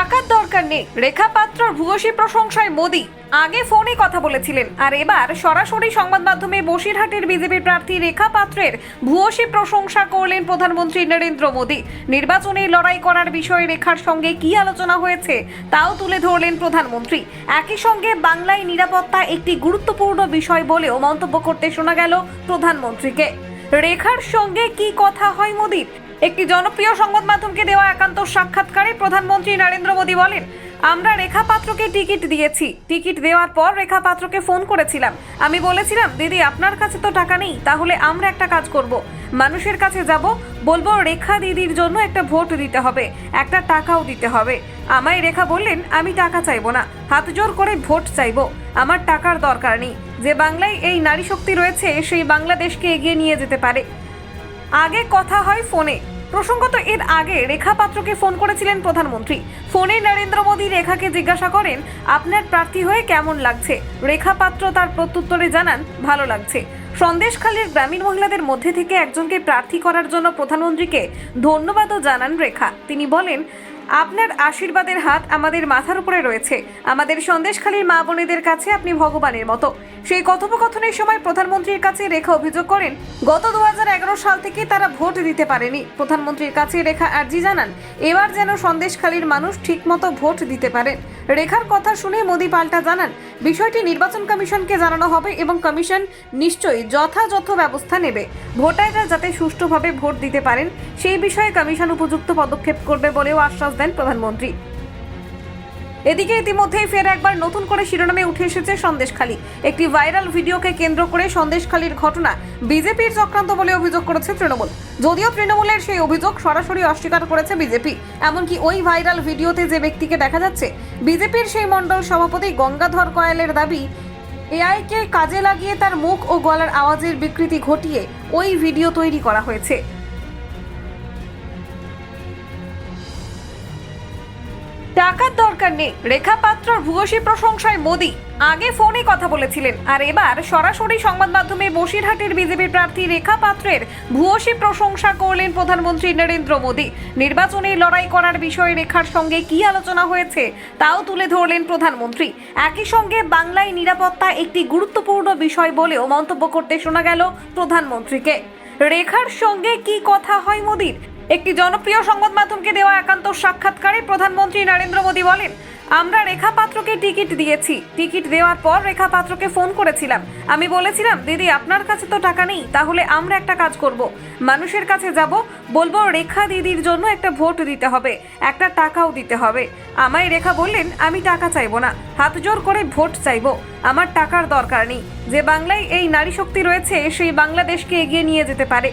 টাকার দরকার নেই। রেখা পাত্রর ভূয়সী প্রশংসায় মোদি। আগে ফোনে কথা বলেছিলেন। আর এবার সরাসরি সংবাদ মাধ্যমে বসিরহাটের বিজেপি প্রার্থী রেখা পাত্রের ভূয়সী প্রশংসা করলেন প্রধানমন্ত্রী নরেন্দ্র মোদী। নির্বাচনে লড়াই করার বিষয়ে রেখার সঙ্গে কি আলোচনা হয়েছে, তাও তুলে ধরলেন প্রধানমন্ত্রী। একই সঙ্গে বাংলায় নিরাপত্তা একটি গুরুত্বপূর্ণ বিষয় বলেও মন্তব্য করতে শোনা গেল প্রধানমন্ত্রীকে। রেখার সঙ্গে কি কথা হয় মোদীর? একটি জনপ্রিয় সংবাদ মাধ্যমকে দেওয়া একান্ত সাক্ষাৎকারে প্রধানমন্ত্রী নরেন্দ্র মোদী বলেন, আমরা রেখা পাত্রকে টিকিট দিয়েছি। টিকিট দেওয়ার পর রেখা পাত্রকে ফোন করেছিলাম। আমি বলেছিলাম, দিদি, আপনার কাছে তো টাকা নেই, তাহলে আমরা একটা কাজ করব। মানুষের কাছে যাব, বলব রেখা দিদির জন্য একটা ভোট দিতে হবে, একটা টাকাও দিতে হবে। আমায় রেখা বললেন, আমি টাকা চাইব না, হাত জোর করে ভোট চাইব। আমার টাকার দরকার নেই। যে বাংলায় এই নারী শক্তি রয়েছে, সেই বাংলাদেশকে এগিয়ে নিয়ে যেতে পারে। আগে কথা হয় ফোনে। প্রসঙ্গত, এর আগে রেখা পাত্রকে ফোন করেছিলেন প্রধানমন্ত্রী। ফোনে নরেন্দ্র মোদী রেখাকে জিজ্ঞাসা করেন, আপনার প্রার্থী হয়ে কেমন লাগছে? রেখা পাত্র তার প্রত্যুত্তরে জানান, ভালো লাগছে। সন্দেশখালীর গ্রামীণ মহিলাদের মধ্যে থেকে একজনকে প্রার্থী করার জন্য প্রধানমন্ত্রীকে ধন্যবাদও জানান রেখা। তিনি বলেন আপনার আশীর্বাদের হাত আমাদের মাথার উপরে রয়েছে। আমাদের সন্দেশখালীর মা বোনেদের কাছে আপনি ভগবানের মতো। সেই কথোপকথনের সময় প্রধানমন্ত্রীর কাছে রেখা অভিযোগ করেন, গত দু হাজার এগারো সাল থেকে তারা ভোট দিতে পারেনি। প্রধানমন্ত্রীর কাছে রেখা আর্জি জানান, এবার যেন সন্দেশখালীর মানুষ ঠিকমতো ভোট দিতে পারেন রেখার কথা শুনে মোদি পাল্টা জানান, বিষয়টি নির্বাচন কমিশনকে জানানো হবে এবং কমিশন নিশ্চয়ই যথাযথ ব্যবস্থা নেবে। ভোটাররা যাতে সুষ্ঠুভাবে ভোট দিতে পারেন, সেই বিষয়ে কমিশন উপযুক্ত পদক্ষেপ করবে বলেও আশ্বাস দেন প্রধানমন্ত্রী। এদিকে ইতিমধ্যেই ফের একবার নতুন করে শিরোনামে উঠে এসেছে সন্দেশখালী। একটি ভাইরাল ভিডিওকে কেন্দ্র করে সন্দেশখালীর ঘটনা বিজেপির চক্রান্ত বলে অভিযোগ করেছে তৃণমূল। যদিও তৃণমূলের সেই অভিযোগ সরাসরি অস্বীকার করেছে বিজেপি। এমনকি ওই ভাইরাল ভিডিওতে যে ব্যক্তিকে দেখা যাচ্ছে, বিজেপির সেই মণ্ডল সভাপতি গঙ্গাধর কয়ালের দাবি, এআইকে কাজে লাগিয়ে তার মুখ ও গলার আওয়াজের বিকৃতি ঘটিয়ে ওই ভিডিও তৈরি করা হয়েছে। দরকার নেই। রেখা পাত্রর ভূয়সী প্রশংসায় মোদি। আগে ফোনে কথা বলেছিলেন। আর এবার সরাসরি সংবাদ মাধ্যমে বসিরহাটের বিজেপি প্রার্থী রেখা পাত্রের ভূয়সী প্রশংসা করলেন প্রধানমন্ত্রী নরেন্দ্র মোদী। নির্বাচনে লড়াই করার বিষয়ে রেখার সঙ্গে কি আলোচনা হয়েছে তাও তুলে ধরলেন প্রধানমন্ত্রী। একই সঙ্গে বাংলায় নিরাপত্তা একটি গুরুত্বপূর্ণ বিষয় বলেও মন্তব্য করতে শোনা গেল প্রধানমন্ত্রীকে। রেখার সঙ্গে কি কথা হয় মোদীর? একটি জনপ্রিয় সংবাদ মাধ্যমকে দেওয়া একান্ত সাক্ষাৎকারে প্রধানমন্ত্রী নরেন্দ্র মোদী বলেন, আমরা রেখা পাত্রকে টিকিট দিয়েছি। টিকিট দেওয়ার পর রেখা পাত্রকে ফোন করেছিলাম। আমি বলেছিলাম, দিদি, আপনার কাছে তো টাকা নেই, তাহলে আমরা একটা কাজ করব। মানুষের কাছে যাব, বলব রেখা দিদির জন্য একটা ভোট দিতে হবে, একটা টাকাও দিতে হবে। আমায় রেখা বললেন, আমি টাকা চাইব না, হাত জোর করে ভোট চাইব। আমার টাকার দরকার নেই। যে বাংলায় এই নারী শক্তি রয়েছে, সেই বাংলাদেশকে এগিয়ে নিয়ে যেতে পারে।